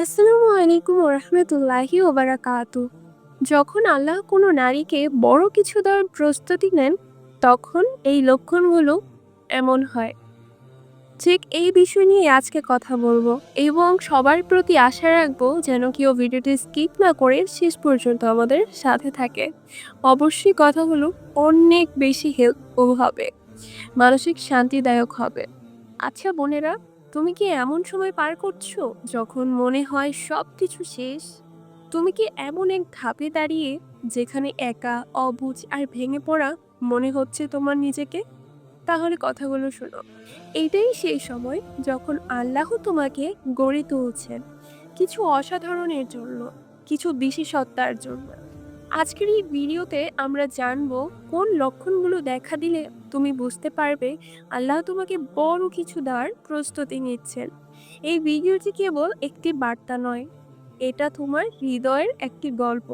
আসসালামু আলাইকুম রহমতুল্লাহি ওবারাকাতু যখন আল্লাহ কোনো নারীকে বড় কিছু দেওয়ার প্রস্তুতি নেন, তখন এই লক্ষণগুলো এমন হয়। ঠিক এই বিষয় নিয়ে আজকে কথা বলব এবং সবার প্রতি আশা রাখব যেন কেউ ভিডিওটি স্কিপ না করে শেষ পর্যন্ত আমাদের সাথে থাকে। অবশ্যই কথাগুলো অনেক বেশি হেল্পফুল হবে, মানসিক শান্তিদায়ক হবে। আচ্ছা বোনেরা তুমি কি এমন সময় পার করছ যখন মনে হয় সব কিছু শেষ? তুমি কি এমন এক ধাপে দাঁড়িয়ে যেখানে একা অবুঝ আর ভেঙে পড়া মনে হচ্ছে তোমার নিজেকে? তাহলে কথাগুলো শোনো। এইটাই সেই সময় যখন আল্লাহ তোমাকে গড়ে তুলছেন। কিছু অসাধারণের জন্য, কিছু বিশেষত্বার জন্য। আজকের এই ভিডিওতে আমরা জানব কোন লক্ষণগুলো দেখা দিলে তুমি বুঝতে পারবে, আল্লাহ তোমাকে বড় কিছু দেওয়ার প্রস্তুতি নিচ্ছেন। এই ভিডিওটি কেবল একটি বার্তা নয়, এটা তোমার হৃদয়ের একটি গল্প।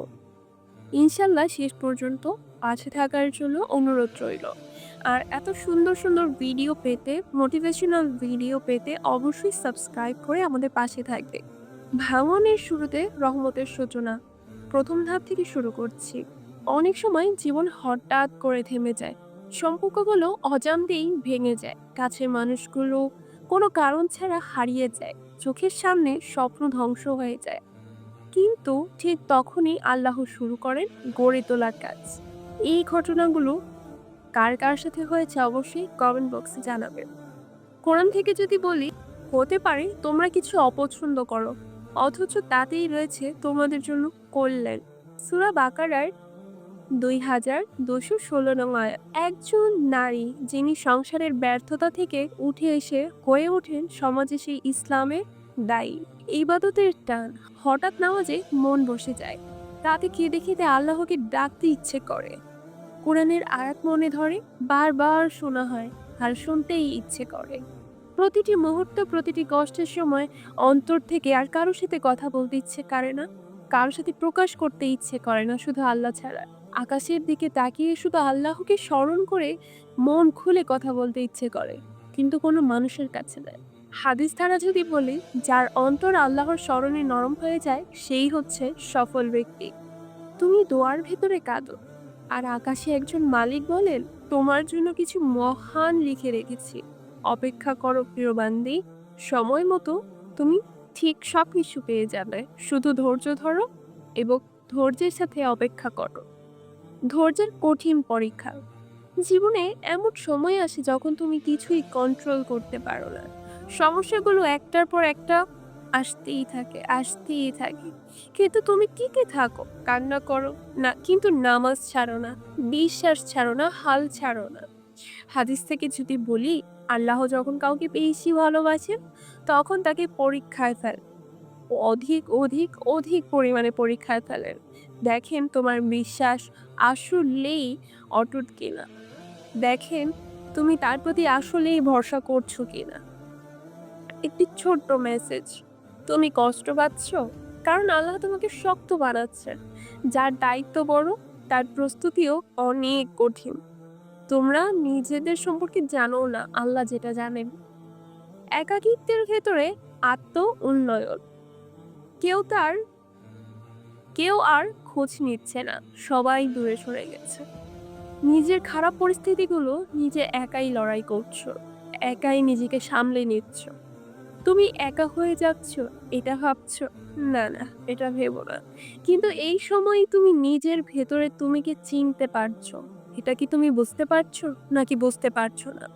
ইনশাল্লাহ শেষ পর্যন্ত পাশে থাকার জন্য অনুরোধ রইল। আর এত সুন্দর সুন্দর ভিডিও পেতে মোটিভেশনাল ভিডিও পেতে অবশ্যই সাবস্ক্রাইব করে আমাদের পাশে থাকবে। ভাঙনের শুরুতে রহমতের সূচনা, প্রথম ধাপ থেকে শুরু করছি। অনেক সময় জীবন হঠাৎ করে থেমে যায়। সম্পর্কগুলো অজান্তেই ভেঙে যায়। কাছের মানুষগুলো কোনো কারণ ছাড়া হারিয়ে যায়। চোখের সামনে স্বপ্ন ধ্বংস হয়ে যায়। কিন্তু ঠিক তখনই আল্লাহ শুরু করেন গড়ে তোলার কাজ। এই ঘটনাগুলো কার কার সাথে হয়েছে অবশ্যই কমেন্ট বক্সে জানাবেন। কোরআন থেকে যদি বলি, হতে পারে তোমরা কিছু অপছন্দ করো, অথচ তাতেই রয়েছে তোমাদের জন্য কল্যাণ। সুরা বাকারার দুই হাজার দুশো ষোলো নং আয়াত। একজন নারী যিনি সংসারের ব্যর্থতা থেকে উঠে এসে হয়ে ওঠেন সমাজে সেই ইসলামের দায়ী। ইবাদতের টান, হঠাৎ নামাজে মন বসে যায়। তাতে কেঁদে খেতে আল্লাহকে ডাকতে ইচ্ছে করে। কোরআনের আয়াত মনে ধরে, বারবার শোনা হয় আর শুনতেই ইচ্ছে করে। প্রতিটি মুহূর্ত, প্রতিটি কষ্টের সময় অন্তর থেকে আর কারোর সাথে কথা বলতে ইচ্ছে করে না। কারোর সাথে প্রকাশ করতে ইচ্ছে করে না শুধু আল্লাহ ছাড়া। আকাশের দিকে তাকিয়ে শুধু আল্লাহকে স্মরণ করে মন খুলে কথা বলতে ইচ্ছে করে, কিন্তু কোনো মানুষের কাছে নয়। হাদিস ধারা যদি বলি, যার অন্তর আল্লাহর স্মরণে নরম হয়ে যায়, সেই হচ্ছে সফল ব্যক্তি। তুমি দোয়ার ভেতরে কাঁদো, আর আকাশে একজন মালিক বলেন, তোমার জন্য কিছু মহান লিখে রেখেছি। অপেক্ষা করো প্রিয় বান্দি, সময় মতো তুমি ঠিক সব কিছু পেয়ে যাবে। শুধু ধৈর্য ধরো এবং ধৈর্যের সাথে অপেক্ষা করো। ধৈর্যের কঠিন পরীক্ষা। জীবনে এমন সময় আসে যখন তুমি কিছুই কন্ট্রোল করতে পারো না। সমস্যাগুলো একটার পর একটা আসতেই থাকে আসতেই থাকে। কিন্তু তুমি টিকে থাকো, কান্না করো না, কিন্তু নামাজ ছাড়ো না, বিশ্বাস ছাড়ো না, হাল ছাড়ো না। হাদিস থেকে যদি বলি, আল্লাহ যখন কাউকে বেশি ভালোবাসেন তখন তাকে পরীক্ষায় ফেল। অধিক অধিক অধিক পরিমাণে পরীক্ষায় ফেলেন। দেখেন তোমার বিশ্বাস আসলেই অটুট কিনা। দেখেন তুমি তার প্রতি আসলেই ভরসা করছ কিনা। একটি ছোট্ট মেসেজ তুমি কষ্ট পাচ্ছ? কারণ আল্লাহ তোমাকে শক্ত বানাচ্ছেন। যার দায়িত্ব বড়, তার প্রস্তুতিও অনেক কঠিন। তোমরা নিজেদের সম্পর্কে জানো না আল্লাহ যেটা জানেন। একাকিত্বের ভেতরে আত্ম উন্নয়ন কেউ তার, কেউ আর খোঁজ নিচ্ছে না, সবাই দূরে সরে গেছে। নিজের খারাপ পরিস্থিতিগুলো নিজে একাই লড়াই করছ, একাই নিজেকে সামলে নিচ্ছ। তুমি একা হয়ে যাচ্ছ, এটা ভাবছ? না না, এটা ভেবো না। কিন্তু এই সময় তুমি নিজের ভেতরে তুমিকে চিনতে পারছ? এটা কি তুমি বুঝতে পারছ, নাকি বুঝতে পারছ না?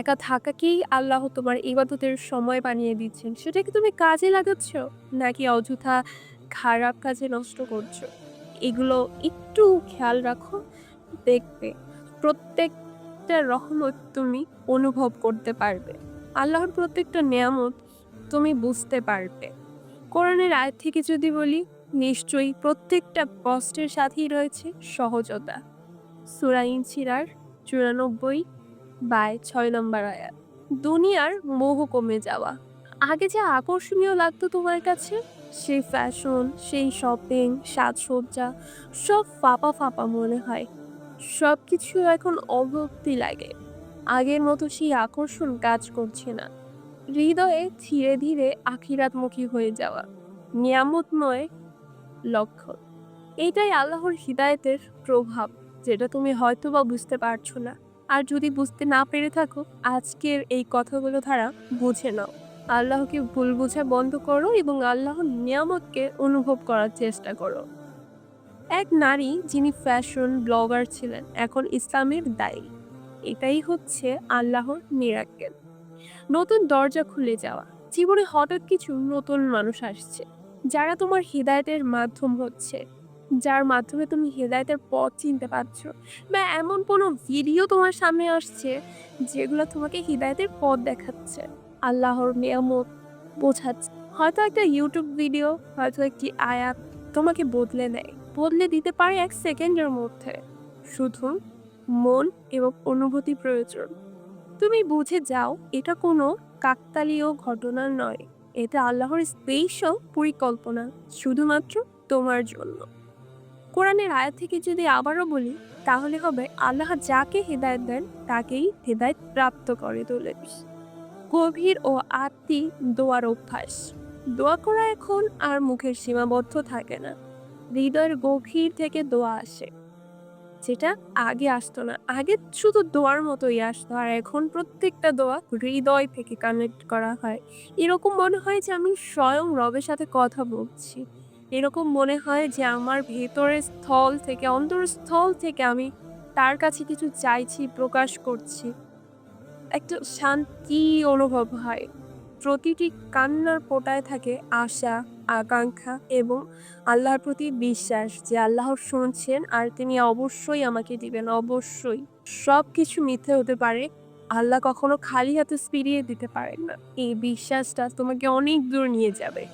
একা থাকাকেই আল্লাহ তোমার ইবাদতের সময় বানিয়ে দিচ্ছেন। সেটা কি তুমি কাজে লাগাচ্ছ, নাকি অযথা খারাপ কাজে নষ্ট করছ? এগুলো একটু খেয়াল রাখো, দেখবে প্রত্যেকটা রহমত তুমি অনুভব করতে পারবে। আল্লাহর প্রত্যেকটা নিয়ামত তুমি বুঝতে পারবে। কোরআনের আয় থেকে যদি বলি, নিশ্চয়ই প্রত্যেকটা কষ্টের সাথেই রয়েছে সহজতা। সুরাইন ছিরার চুরানব্বই বাই ছয় নম্বর আয়াত। দুনিয়ার মোহ কমে যাওয়া। আগে যে আকর্ষণীয় লাগতো তোমার কাছে সেই ফ্যাশন সেই শপিং সাজসজ্জা, সব ফাঁপা ফাঁপা মনে হয়। সব কিছু এখন অভক্তি লাগে। আগের মতো সেই আকর্ষণ কাজ করছে না। হৃদয়ে ধীরে ধীরে আখিরাতমুখী হয়ে যাওয়া। নিয়ামতময় লক্ষণ। এইটাই আল্লাহর হিদায়তের প্রভাব, যেটা তুমি হয়তো বা বুঝতে পারছ না। আর যদি বুঝতে না পেরে থাকো, আজকের এই কথাগুলো ধারা বুঝে নাও। আল্লাহকে ভুল বোঝা বন্ধ করো এবং আল্লাহর নিয়ামতকে অনুভব করার চেষ্টা করো। এক নারী যিনি ফ্যাশন ব্লগার ছিলেন, এখন ইসলামের দায়ী। এটাই হচ্ছে আল্লাহর মিরাক্কেল নতুন দরজা খুলে যাওয়া। জীবনে হঠাৎ কিছু নতুন মানুষ আসছে, যারা তোমার হৃদায়তের মাধ্যম হচ্ছে। যার মাধ্যমে তুমি হৃদায়তের পথ চিনতে পারছ বা এমন কোনো ভিডিও তোমার সামনে আসছে, যেগুলো তোমাকে হৃদায়তের পথ দেখাচ্ছে। আল্লাহর নিয়ামত বোঝাচ্ছে। হয়তো একটা ইউটিউব ভিডিও হয়তো একটি আয়াত তোমাকে বদলে নেয়। বদলে দিতে পারে এক সেকেন্ডের মধ্যে। শুধু মন এবং অনুভূতি প্রয়োজন। তুমি বুঝে যাও, এটা কোনো কাকতালীয় ঘটনা নয়। এটা আল্লাহর স্পেশাল পরিকল্পনা, শুধুমাত্র তোমার জন্য। কোরআনের আয়াত থেকে যদি আবারও বলি, তাহলে হবে, আল্লাহ যাকে হেদায়ত দেন, তাকেই হেদায়ত প্রাপ্ত করে তোলেন গভীর ও আত্মি দোয়ার অভ্যাস। দোয়া করা এখন আর মুখের সীমাবদ্ধ থাকে না। হৃদয়ের গভীর থেকে দোয়া আসে। যেটা আগে আসতো না। আগে শুধু দোয়ার মতোই আসতো। আর এখন প্রত্যেকটা দোয়া হৃদয় থেকে কানেক্ট করা হয়। এরকম মনে হয় যে আমি স্বয়ং রবের সাথে কথা বলছি। এরকম মনে হয় যে আমার ভেতরের স্থল থেকে, অন্তরস্থল থেকে আমি তার কাছে কিছু চাইছি, প্রকাশ করছি। একটা শান্তি অনুভব হয়। প্রতিটি কান্নার পোটায় থাকে আশা, আকাঙ্ক্ষা এবং আল্লাহর প্রতি বিশ্বাস যে আল্লাহ শুনছেন আর তিনি অবশ্যই আমাকে দিবেন, অবশ্যই। সব কিছু মিথ্যে হতে পারে, আল্লাহ কখনো খালি হাতে ফিরিয়ে দিতে পারেন না। এই বিশ্বাসটা তোমাকে অনেক দূর নিয়ে যাবে,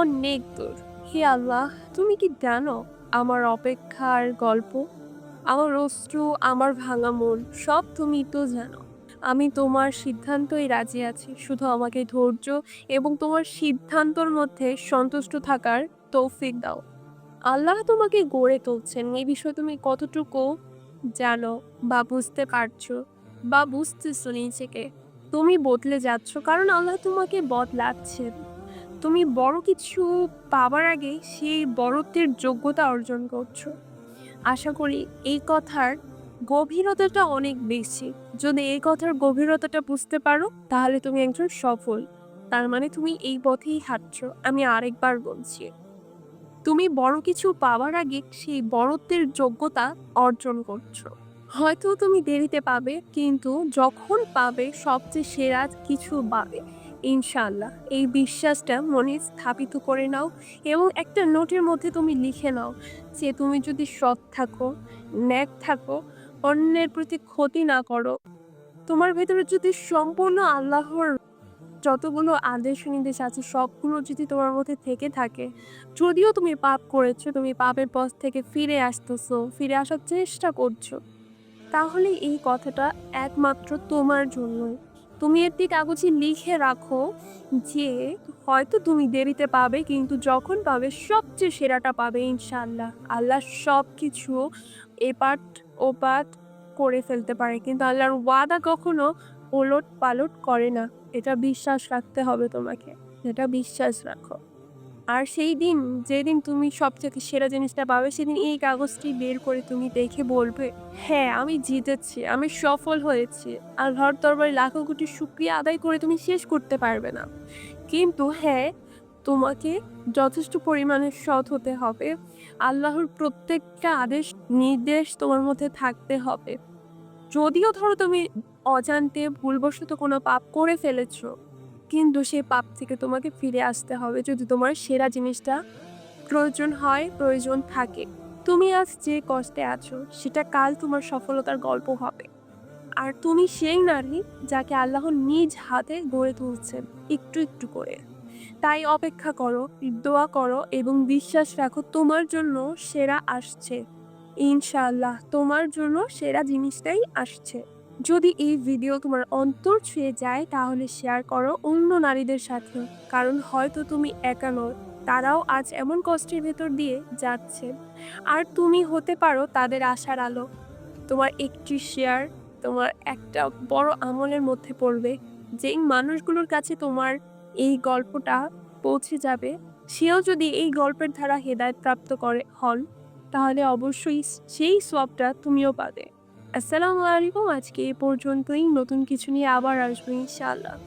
অনেক দূর। হে আল্লাহ, তুমি কি জানো আমার অপেক্ষার গল্প? আমার অশ্রু, আমার ভাঙা মন, সব তুমি তো জানো। আমি তোমার সিদ্ধান্তই রাজি আছি। শুধু আমাকে ধৈর্য এবং তোমার সিদ্ধান্তর মধ্যে সন্তুষ্ট থাকার তৌফিক দাও। আল্লাহ তোমাকে গড়ে তুলছেন। এই বিষয়ে তুমি কতটুকু জানো বা বুঝতে পারছ বা বুঝতেছো নিজেকে? তুমি বদলে যাচ্ছ কারণ আল্লাহ তোমাকে বদলাচ্ছেন। তুমি বড় কিছু পাবার আগে সেই বড়ত্বের যোগ্যতা অর্জন করছ। আশা করি এই কথার গভীরতাটা অনেক বেশি। যদি এই কথার গভীরতাটা বুঝতে পারো, তাহলে তুমি একজন সফল। তার মানে তুমি এই পথেই হাঁটছ। আমি আরেকবার বলছি। তুমি বড় কিছু পাওয়ার আগে সেই বড়ত্বের যোগ্যতা অর্জন করছ। হয়তো তুমি দেরিতে পাবে, কিন্তু যখন পাবে, সবচেয়ে সেরা কিছু পাবে। ইনশাল্লাহ এই বিশ্বাসটা মনে স্থাপিত করে নাও এবং একটা নোটের মধ্যে তুমি লিখে নাও যে তুমি যদি সৎ থাকো, ন্যাক থাকো অন্যের প্রতি ক্ষতি না করো। তোমার ভেতরে যদি সম্পূর্ণ আল্লাহর যতগুলো আদেশ নির্দেশ আছে, সবগুলো যদি তোমার মধ্যে থেকে থাকে, যদিও তুমি পাপ করেছ, তুমি পাপের পথ থেকে ফিরে আসতেছো, ফিরে আসার চেষ্টা করছ, তাহলে এই কথাটা একমাত্র তোমার জন্যই। তুমি একটি কাগজে লিখে রাখো যে, হয়তো তুমি দেরিতে পাবে, কিন্তু যখন পাবে, সবচেয়ে সেরাটা পাবে ইনশাল্লাহ আল্লাহ সব কিছু এপাট ওপাট করে ফেলতে পারে, কিন্তু আল্লাহর ওয়াদা কখনো ওলট পালট করে না। এটা বিশ্বাস রাখতে হবে তোমাকে, এটা বিশ্বাস রাখো। আর সেই দিন, যেদিন তুমি সব থেকে সেরা জিনিসটা পাবে, সেদিন এই কাগজটি বের করে তুমি দেখে বলবে হ্যাঁ আমি জিতেছি, আমি সফল হয়েছি। আর ঘর দরবারে লাখো কোটি শুক্রিয়া আদায় করে তুমি শেষ করতে পারবে না। কিন্তু হ্যাঁ তোমাকে যথেষ্ট পরিমাণে সৎ হতে হবে। আল্লাহর প্রত্যেকটা আদেশ, নির্দেশ তোমার মধ্যে থাকতে হবে। যদিও ধরো তুমি অজান্তে ভুলবশত কোনো পাপ করে ফেলেছো, কিন্তু সেই পাপ থেকে তোমাকে ফিরে আসতে হবে যদি তোমার সেরা জিনিসটা প্রয়োজন হয়, প্রয়োজন থাকে। তুমি আজ যে কষ্টে আছো, সেটা কাল তোমার সফলতার গল্প হবে। আর তুমি সেই নারী যাকে আল্লাহ নিজ হাতে গড়ে তুলছেন, একটু একটু করে। তাই অপেক্ষা করো, দোয়া করো এবং বিশ্বাস রাখো তোমার জন্য সেরা আসছে। ইনশাআল্লাহ, তোমার জন্য সেরা জিনিসটাই আসছে। যদি এই ভিডিও তোমার অন্তর ছুঁয়ে যায়, তাহলে শেয়ার করো অন্য নারীদের সাথে। কারণ হয়তো তুমি একা নও, তারাও আজ এমন কষ্টের ভেতর দিয়ে যাচ্ছে। আর তুমি হতে পারো তাদের আশার আলো। তোমার একটি শেয়ার তোমার একটা বড় আমলের মধ্যে পড়বে। যেই মানুষগুলোর কাছে তোমার এই গল্পটা পৌঁছে যাবে। সেও যদি এই গল্পের ধারা হেদায়ত প্রাপ্ত করে, হন, তাহলে অবশ্যই সেই সোয়াবটা তুমিও পাবে। আসসালামু আলাইকুম, আজকে এ পর্যন্তই। নতুন কিছু নিয়ে আবার আসব ইনশাআল্লাহ।